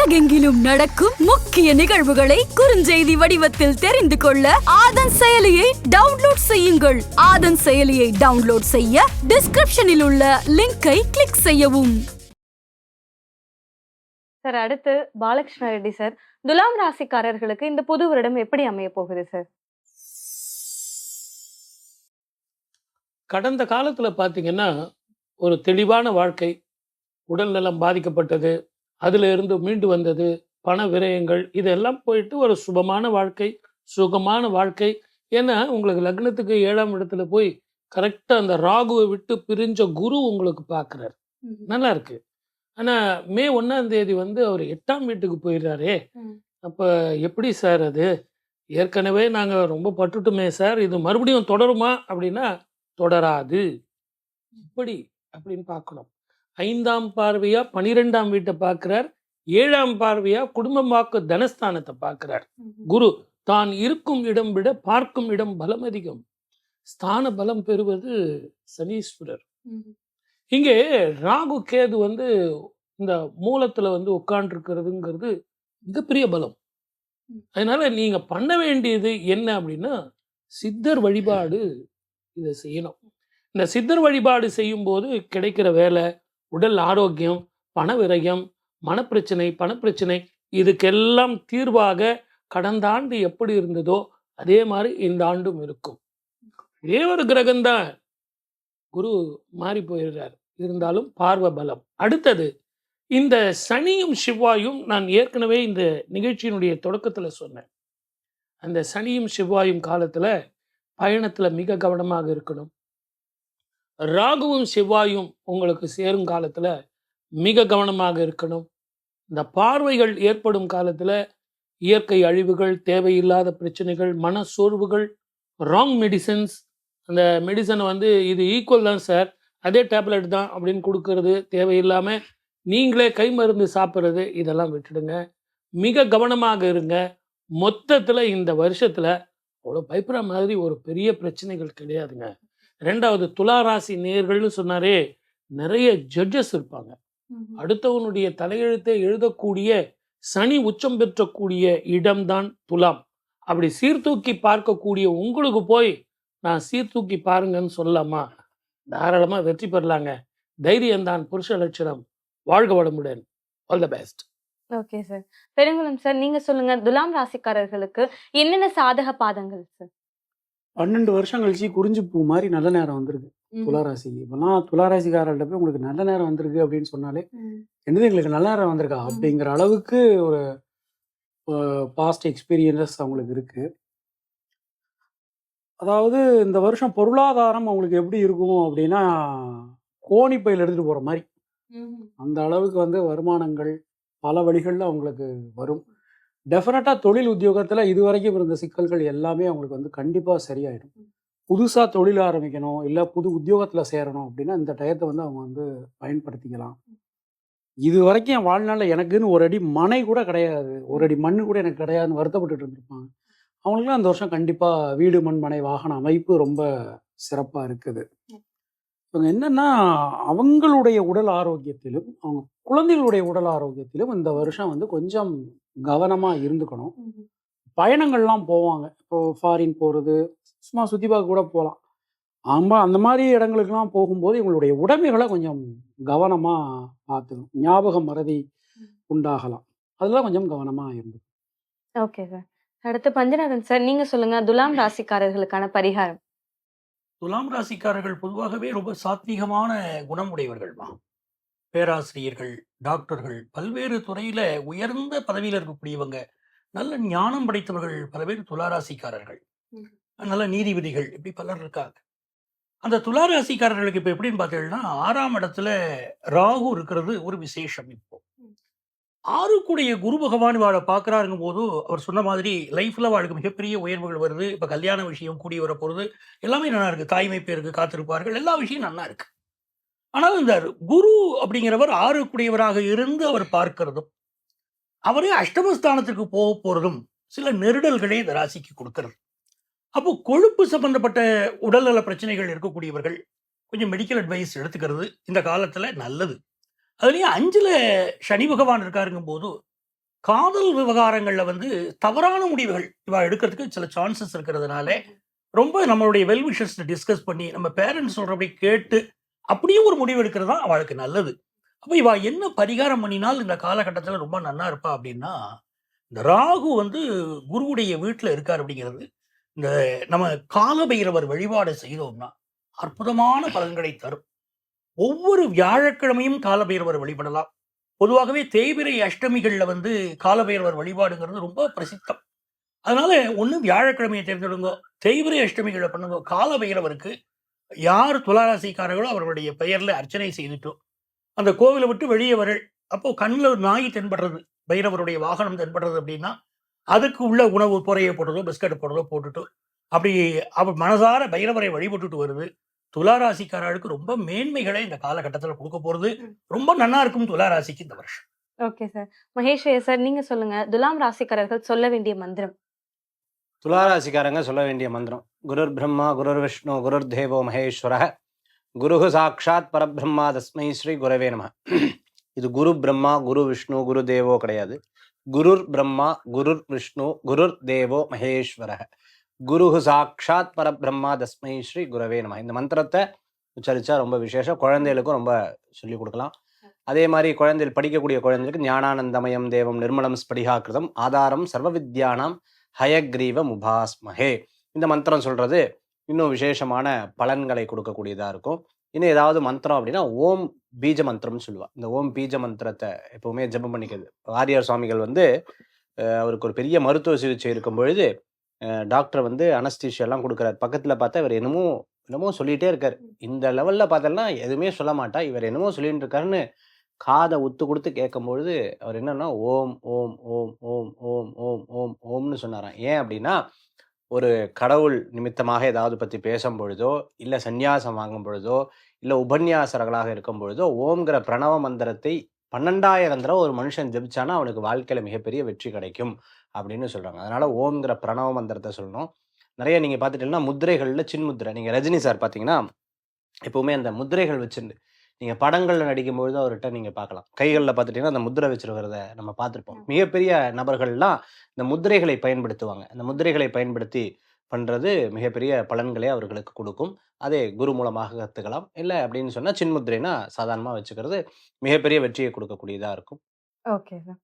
உலகெங்கிலும் நடக்கும் முக்கிய நிகழ்வுகளை குறுஞ்செய்தி வடிவத்தில் தெரிந்து கொள்ள ஆதன் செயலியை டவுன்லோட் செய்யுங்கள். ஆதன் செயலியை டவுன்லோட் செய்ய டிஸ்கிரிப்ஷனில் உள்ள லிங்கை கிளிக் செய்யவும். சார் அடுத்து பாலகிருஷ்ண ரெட்டி சார். துலாம் ராசிக்காரர்களுக்கு இந்த புது வருடம் எப்படி அமைய போகுது சார்? கடந்த காலத்தில் பார்த்தீங்கன்னா ஒரு தெளிவான வாழ்க்கை உடல் நலம் பாதிக்கப்பட்டது அதில் இருந்து மீண்டு வந்தது. பண விரயங்கள் இதெல்லாம் போயிட்டு ஒரு சுபமான வாழ்க்கை சுகமான வாழ்க்கை. ஏன்னா உங்களுக்கு லக்னத்துக்கு ஏழாம் இடத்துல போய் கரெக்டாக அந்த ராகுவை விட்டு பிரிஞ்ச குரு உங்களுக்கு பார்க்குறாரு. நல்லா இருக்கு ஆனால் மே ஒன்றாம் தேதி வந்து அவர் எட்டாம் வீட்டுக்கு போயிடுறாரே. அப்போ எப்படி சார் அது? ஏற்கனவே நாங்கள் ரொம்ப பட்டுட்டுமே சார் இது மறுபடியும் தொடருமா அப்படின்னா தொடராது. இப்படி அப்படின்னு பார்க்கணும். ஐந்தாம் பார்வையா பனிரெண்டாம் வீட்டை பார்க்கிறார். ஏழாம் பார்வையா குடும்பம் வாக்கு தனஸ்தானத்தை பார்க்கிறார். குரு தான் இருக்கும் இடம் விட பார்க்கும் இடம் பலம் அதிகம். ஸ்தான பலம் பெறுவது சனீஸ்வரர். இங்கே ராகு கேது வந்து இந்த மூலத்துல வந்து உட்கார்ந்துருக்கிறதுங்கிறது மிகப்பெரிய பலம். அதனால நீங்க பண்ண வேண்டியது என்ன அப்படின்னா சித்தர் வழிபாடு இதை செய்யணும். இந்த சித்தர் வழிபாடு செய்யும்போது கிடைக்கிற வேலை உடல் ஆரோக்கியம் பண விரயம் மனப்பிரச்சனை பணப்பிரச்சனை இதுக்கெல்லாம் தீர்வாக கடந்த ஆண்டு எப்படி இருந்ததோ அதே மாதிரி இந்த ஆண்டும் இருக்கும். ஒரே ஒரு கிரகம்தான். குரு மாறி போயிடுறார். இருந்தாலும் பார்வ பலம். அடுத்தது இந்த சனியும் சிவ்வாயும் நான் ஏற்கனவே இந்த நிகழ்ச்சியினுடைய தொடக்கத்தில் சொன்னேன். அந்த சனியும் சிவ்வாயும் காலத்தில் பயணத்தில் மிக கவனமாக இருக்கணும். ராகுவும் செவ்வாயும் உங்களுக்கு சேரும் காலத்தில் மிக கவனமாக இருக்கணும். இந்த பார்வைகள் ஏற்படும் காலத்தில் இயற்கை அழிவுகள் தேவையில்லாத பிரச்சனைகள் மன சோர்வுகள் ராங் மெடிசன்ஸ் அந்த மெடிசனை வந்து இது ஈக்குவல் தான் சார் அதே டேப்லெட் தான் அப்படின்னு கொடுக்கறது தேவையில்லாமல் நீங்களே கை மருந்து சாப்பிட்றது இதெல்லாம் விட்டுடுங்க. மிக கவனமாக இருங்க. மொத்தத்தில் இந்த வருஷத்தில் அவ்வளோ பயப்படுற மாதிரி ஒரு பெரிய பிரச்சனைகள் கிடையாதுங்க. ரெண்டாவது துலா ராசி நேர்கள்னு சொன்னாரே நிறைய ஜட்ஜஸ் இருப்பாங்க. அடுத்தவனுடைய தலையெழுத்தை எழுதக்கூடிய சனி உச்சம் பெற்றக்கூடிய இடம்தான் துலாம். அப்படி சீர்தூக்கி பார்க்கக்கூடிய உங்களுக்கு போய் நான் சீர்தூக்கி பாருங்கன்னு சொல்லலாமா? தாராளமாக வெற்றி பெறலாங்க. தைரியம்தான் புருஷ லட்சணம். வாழ்க வளமுடன். All the best okay sir Perungulam sir நீங்க சொல்லுங்க துலாம் ராசிக்காரர்களுக்கு என்னென்ன சாதக பாதங்கள் சார் பன்னெண்டு வருஷம் கழிச்சு குறிஞ்சி பூ மாதிரி நல்ல நேரம் வந்திருக்கு. துளாராசிக்கு இப்போலாம் துளாராசிக்காரர்கிட்ட போய் உங்களுக்கு நல்ல நேரம் வந்திருக்கு அப்படின்னு சொன்னாலே என்னது எங்களுக்கு நல்ல நேரம் வந்திருக்கா. அப்படிங்கிற அளவுக்கு ஒரு பாஸ்ட் எக்ஸ்பீரியன்ஸ் அவங்களுக்கு இருக்கு. அதாவது இந்த வருஷம் பொருளாதாரம் அவங்களுக்கு எப்படி இருக்கும் அப்படின்னா கோணிப்பையில் எடுத்துட்டு போற மாதிரி. அந்த அளவுக்கு வந்து வருமானங்கள் பல வழிகளில் அவங்களுக்கு வரும். டெஃபினட்டாக தொழில் உத்தியோகத்தில் இதுவரைக்கும் இருந்த சிக்கல்கள் எல்லாமே அவங்களுக்கு வந்து கண்டிப்பாக சரியாயிடும். புதுசாக தொழில் ஆரம்பிக்கணும் இல்லை புது உத்தியோகத்தில் சேரணும் அப்படின்னா இந்த டயத்தை வந்து அவங்க வந்து பயன்படுத்திக்கலாம். இது வரைக்கும் என் வாழ்நாளில் எனக்குன்னு ஒரு அடி மனை கூட கிடையாது. ஒரு அடி மண் கூட எனக்கு கிடையாதுன்னு வருத்தப்பட்டுட்டு இருந்திருப்பாங்க. அவங்களுக்குலாம் அந்த வருஷம் கண்டிப்பாக வீடு மண் மனை வாகன அமைப்பு ரொம்ப சிறப்பாக இருக்குது. இவங்க என்னென்னா அவங்களுடைய உடல் ஆரோக்கியத்திலும் அவங்க குழந்தைகளுடைய உடல் ஆரோக்கியத்திலும் இந்த வருஷம் வந்து கொஞ்சம் கவனமாக இருந்துக்கணும். பயணங்கள்லாம் போவாங்க. இப்போ ஃபாரின் போகிறது சும்மா சுற்றி பார்க்க கூட போகலாம். ஆமா அந்த மாதிரி இடங்களுக்கெல்லாம் போகும்போது இவங்களுடைய உடைமைகளை கொஞ்சம் கவனமாக பார்த்துக்கணும். ஞாபக மறதி உண்டாகலாம். அதெல்லாம் கொஞ்சம் கவனமாக இருந்து ஓகே சார். அடுத்து பஞ்சநாதன் சார் நீங்க சொல்லுங்க துலாம் ராசிக்காரர்களுக்கான பரிகாரம். துலாம் ராசிக்காரர்கள் பொதுவாகவே ரொம்ப சாத்வீகமான குணம் உடையவர்கள்மா பேராசிரியர்கள் டாக்டர்கள் பல்வேறு துறையில உயர்ந்த பதவியில் இருக்கக்கூடியவங்க நல்ல ஞானம் படைத்தவர்கள் பல பேர் துளாராசிக்காரர்கள். நல்ல நீதிபதிகள் இப்படி பலர் இருக்காங்க. அந்த துளாராசிக்காரர்களுக்கு இப்போ எப்படின்னு பார்த்தீங்கன்னா ஆறாம் இடத்துல ராகு இருக்கிறது ஒரு விசேஷம் இப்போ. ஆறுக்குடைய குரு பகவான் வாழை பார்க்குறாருங்கும் போது அவர் சொன்ன மாதிரி லைஃப்ல வாழ்க்கை மிகப்பெரிய உயர்வுகள் வருது. இப்போ கல்யாண விஷயம் கூடி வர போகிறது எல்லாமே நல்லா இருக்கு. தாய்மை பேருக்கு காத்திருப்பார்கள். எல்லா விஷயம் நல்லா இருக்கு. ஆனால் இந்த குரு அப்படிங்கிறவர் ஆறுக்குடையவராக இருந்து அவர் பார்க்கிறதும் அவரே அஷ்டமஸ்தானத்திற்கு போக போகிறதும் சில நெருடல்களை இந்த ராசிக்கு கொடுக்கிறது. அப்போ கொழுப்பு சம்பந்தப்பட்ட உடல்நல பிரச்சனைகள் இருக்கக்கூடியவர்கள் கொஞ்சம் மெடிக்கல் அட்வைஸ் எடுத்துக்கிறது இந்த காலத்தில் நல்லது. அதுலேயும் அஞ்சில் சனி பகவான் இருக்காருங்கும் போது காதல் விவகாரங்களில் வந்து தவறான முடிவுகள் இவா எடுக்கிறதுக்கு சில சான்சஸ் இருக்கிறதுனால ரொம்ப நம்மளுடைய வெல் விஷஸ் டிஸ்கஸ் பண்ணி நம்ம பேரண்ட்ஸ் சொல்கிறபடி கேட்டு அப்படியும் ஒரு முடிவு எடுக்கிறது தான் அவளுக்கு நல்லது. அப்போ இவா என்ன பரிகாரம் பண்ணினால் இந்த காலகட்டத்தில் ரொம்ப நன்னா இருப்பா அப்படின்னா இந்த ராகு வந்து குருவுடைய வீட்டில் இருக்கார் அப்படிங்கிறது இந்த நம்ம காலபைரவர் வழிபாடு செய்தோம்னா அற்புதமான பலன்களை தரும். ஒவ்வொரு வியாழக்கிழமையும் காலபைரவர் வழிபடலாம். பொதுவாகவே தேய்பிரை அஷ்டமிகளில் வந்து காலபைரவர் வழிபாடுங்கிறது ரொம்ப பிரசித்தம். அதனால ஒன்று வியாழக்கிழமையை தேர்ந்தெடுங்க தேய்பிரை அஷ்டமிகளை பண்ணுங்க காலபைரவருக்கு யார் துளாராசிக்காரர்களோ அவர்களுடைய பெயர்ல அர்ச்சனை செய்துட்டோம். அந்த கோவிலை விட்டு வெளியே வர அப்போ கண்ணில் ஒரு நாய் தென்படுறது பைரவருடைய வாகனம் தென்படுறது அப்படின்னா அதுக்கு உள்ள உணவு பொறையை போடுறதோ பிஸ்கட் போடுறதோ போட்டுட்டு அப்படி அவர் மனசார பைரவரை வழிபட்டுட்டு வருது. துளாராசிக்காரர்களுக்கு ரொம்ப மேன்மைகளை இந்த காலகட்டத்தில் கொடுக்க போறது. ரொம்ப நன்னா இருக்கும் துளாராசிக்கு இந்த வருஷம். Okay sir. மகேஷ் சார் நீங்க சொல்லுங்க. துலாம் ராசிக்காரர்கள் சொல்ல வேண்டிய மந்திரம். துளாராசிக்காரங்க சொல்ல வேண்டிய மந்திரம். குருர் பிரம்மா குருர் விஷ்ணு குருர் தேவோ மகேஸ்வர குருஹு சாக்ஷாத் பரபிரம்மா தஸ்மை ஸ்ரீ குரவே நம. இது குரு பிரம்மா குரு விஷ்ணு குரு தேவோ கிடையாது. குருர் பிரம்மா குருர் விஷ்ணு குருர் தேவோ மகேஸ்வர குருஹு சாக்ஷாத் பரபிரம்மா தஸ்மை ஸ்ரீ குரவே நம. இந்த மந்திரத்தை உச்சரிச்சா ரொம்ப விசேஷம். குழந்தைகளுக்கும் ரொம்ப சொல்லிக் கொடுக்கலாம். அதே மாதிரி குழந்தைகள் படிக்கக்கூடிய குழந்தைகளுக்கு ஞானானந்தமயம் தேவம் நிர்மலம் ஸ்படிகாக்கிருதம் ஆதாரம் சர்வ வித்யானாம் ஹயக்ரீவ முபாஸ்மஹே. இந்த மந்திரம் சொல்கிறது இன்னும் விசேஷமான பலன்களை கொடுக்கக்கூடியதாக இருக்கும். இன்னும் ஏதாவது மந்திரம் அப்படின்னா ஓம் பீஜ மந்திரம்னு சொல்லுவாள் இந்த ஓம் பீஜ மந்திரத்தை எப்போவுமே ஜெபம் பண்ணிக்கிறது. ஆரியார் சுவாமிகள் வந்து அவருக்கு ஒரு பெரிய மருத்துவ சிகிச்சை இருக்கும் பொழுது டாக்டர் வந்து அனஸ்தீஷியெல்லாம் கொடுக்குறாரு. பக்கத்தில் பார்த்தா இவர் என்னமோ என்னமோ சொல்லிகிட்டே இருக்கார். இந்த லெவலில் பார்த்தோம்னா எதுவுமே சொல்ல மாட்டா. இவர் என்னமோ சொல்லிட்டு இருக்காருன்னு காதை உத்து கொடுத்து கேட்கும்பொழுது அவர் என்னன்னா ஓம் ஓம் ஓம் ஓம் ஓம் ஓம் ஓம் ஓம்னு சொன்னாராம். ஏன் அப்படின்னா ஒரு கடவுள் நிமித்தமாக ஏதாவது பற்றி பேசும் பொழுதோ இல்லை சந்நியாசம் வாங்கும் பொழுதோ இல்லை உபன்யாசர்களாக இருக்கும் பொழுதோ ஓம்ங்கிற பிரணவ மந்திரத்தை பன்னெண்டாயிரம் தடவை ஒரு மனுஷன் ஜெபிச்சானா அவனுக்கு வாழ்க்கையில் மிகப்பெரிய வெற்றி கிடைக்கும் அப்படின்னு சொல்கிறாங்க அதனால் ஓம்ங்கிற பிரணவ மந்திரத்தை சொல்லணும். நிறைய நீங்கள் பார்த்துட்டீங்கன்னா முதிரைகளில் சின்முத்திரை நீங்கள் ரஜினி சார் பார்த்தீங்கன்னா எப்போவுமே அந்த முதிரைகள் வச்சுருந்து நீங்கள் படங்களில் நடிக்கும்பொழுது அவர்கிட்ட நீங்கள் பார்க்கலாம். கைகளில் பார்த்துட்டீங்கன்னா அந்த முத்திரை வச்சிருக்கிறத நம்ம பார்த்துருப்போம். மிகப்பெரிய நபர்கள்லாம் இந்த முத்திரைகளை பயன்படுத்துவாங்க. அந்த முத்திரைகளை பயன்படுத்தி பண்ணுறது மிகப்பெரிய பலன்களை அவர்களுக்கு கொடுக்கும். அதே குரு மூலமாக கற்றுக்கலாம் இல்லை அப்படின்னு சொன்னால் சின்முத்திரைனா சாதாரணமாக வச்சுக்கிறது மிகப்பெரிய வெற்றியை கொடுக்கக்கூடியதாக இருக்கும். Okay sir.